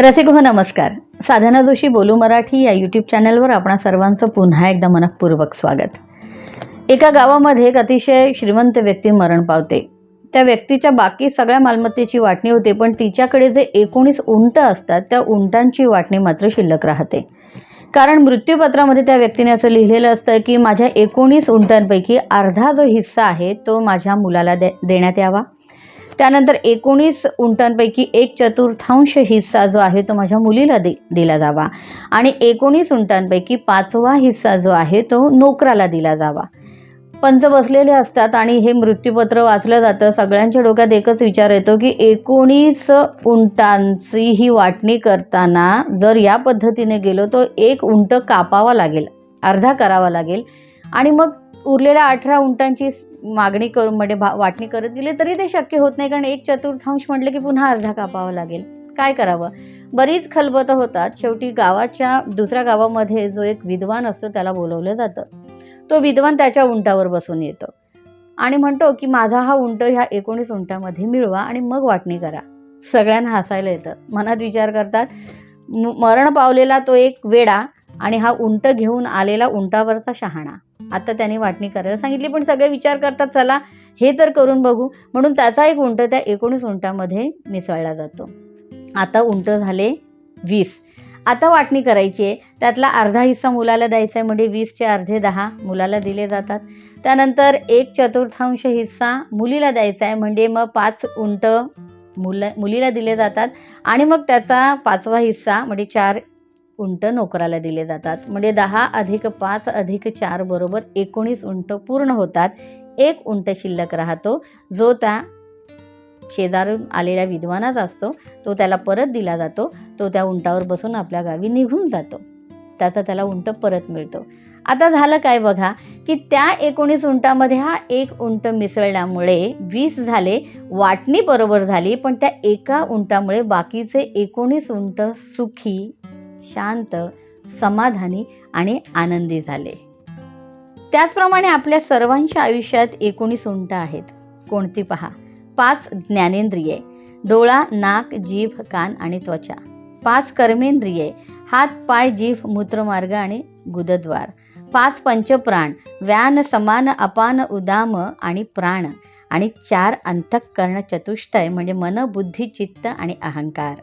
रसिक नमस्कार. साधना जोशी बोलू मराठी या यूट्यूब चॅनलवर आपणा सर्वांचं पुन्हा एकदा मनपूर्वक स्वागत. एका गावामध्ये एक अतिशय श्रीमंत व्यक्ती मरण पावते. त्या व्यक्तीच्या बाकी सगळ्या मालमत्तेची वाटणी होते पण तिच्याकडे जे एकोणीस उंट असतात त्या उंटांची वाटणी मात्र शिल्लक राहते. कारण मृत्यूपत्रामध्ये त्या व्यक्तीने असं लिहिलेलं असतं की माझ्या एकोणीस उंटांपैकी अर्धा जो हिस्सा आहे तो माझ्या मुलाला दे देण्यात यावा. त्यानंतर एकोणीस उंटांपैकी एक चतुर्थांश हिस्सा जो आहे तो माझ्या मुलीला दि दिला जावा. आणि एकोणीस उंटांपैकी पाचवा हिस्सा जो आहे तो नोकराला दिला जावा. पंच बसलेले असतात आणि हे मृत्यूपत्र वाचलं जातं. सगळ्यांच्या डोक्यात एकच विचार येतो की एकोणीस उंटांची ही वाटणी करताना जर या पद्धतीने गेलो तो एक उंट कापावा लागेल अर्धा करावा लागेल. आणि मग उरलेल्या अठरा उंटांची मागणी करून म्हणजे भा वाटणी करत गेले तरी ते शक्य होत नाही. कारण एक चतुर्थांश म्हटलं की पुन्हा अर्धा कापावा लागेल. काय करावं? बरीच खलबतं होतात. शेवटी गावाच्या दुसऱ्या गावामध्ये जो एक विद्वान असतो त्याला बोलवलं जातं. तो विद्वान त्याच्या उंटावर बसून येतो. आणि म्हणतो की माझा हा उंट ह्या एकोणीस उंटामध्ये मिळवा आणि मग वाटणी करा. सगळ्यांना हसायला येतं. मनात विचार करतात मरण पावलेला तो एक वेडा आणि हा उंट घेऊन आलेला उंटावरचा शहाणा. आता त्याने वाटणी करायला सांगितली पण सगळे विचार करतात चला हे तर करून बघू. म्हणून त्याचा एक उंट त्या एकोणीस उंटामध्ये मिसळला जातो. आता उंट झाले वीस. आता वाटणी करायची आहे. त्यातला अर्धा हिस्सा मुलाला द्यायचा आहे म्हणजे वीसचे अर्धे दहा मुलाला दिले जातात. त्यानंतर एक चतुर्थांश हिस्सा मुलीला द्यायचा आहे म्हणजे मग पाच उंट मुला मुलीला दिले जातात. आणि मग त्याचा पाचवा हिस्सा म्हणजे चार उंट नोकराला दिले जातात. म्हणजे दहा अधिक पाच अधिक चार बरोबर एकोणीस उंट पूर्ण होतात. एक उंट शिल्लक राहतो. जो त्या शेजारून आलेल्या विद्वानाच असतो तो त्याला परत दिला जातो. तो त्या उंटावर बसून आपल्या गावी निघून जातो. त्याचा त्याला उंट परत मिळतो. आता झालं काय बघा की त्या एकोणीस उंटामध्ये हा एक उंट मिसळल्यामुळे वीस झाले वाटणी बरोबर झाली पण त्या एका उंटामुळे बाकीचे एकोणीस उंट सुखी शांत समाधानी आणि आनंदी झाले. त्याचप्रमाणे आपल्या सर्वांच्या आयुष्यात एकोणीस उंट आहेत. कोणती पहा. पाच ज्ञानेंद्रिये डोळा नाक जीभ कान आणि त्वचा. पाच कर्मेंद्रिये हात पाय जीभ मूत्रमार्ग आणि गुदद्वार. पाच पंचप्राण व्यान समान अपान उदाम आणि प्राण. आणि चार अंतःकरण चतुष्टय म्हणजे मन बुद्धी चित्त आणि अहंकार.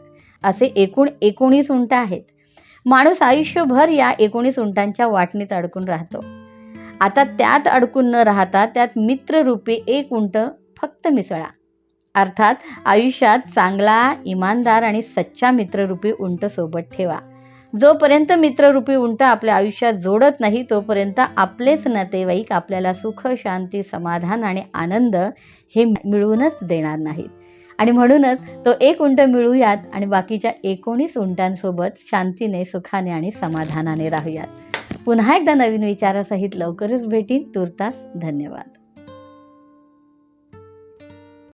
असे एकूण एकोणीस उंट आहेत. माणूस आयुष्यभर या एकोणीस उंटांच्या वाटणीत अडकून राहतो. आता त्यात अडकून न राहता त्यात मित्ररूपी एक उंट फक्त मिसळा. अर्थात आयुष्यात चांगला इमानदार आणि सच्चा मित्ररूपी उंट सोबत ठेवा. जोपर्यंत मित्ररूपी उंट आपल्या आयुष्यात जोडत नाही तोपर्यंत आपलेच नातेवाईक आपल्याला सुख शांती समाधान आणि आनंद हे मिळवूनच देणार नाहीत. आणि म्हणूनच तो एक उंट मिळूयात आणि बाकीच्या एकोणीस उंटांसोबत शांतीने सुखाने आणि समाधानाने राहूयात. पुन्हा एकदा नवीन विचारासहित लवकरच भेटीन. तुर्तास धन्यवाद.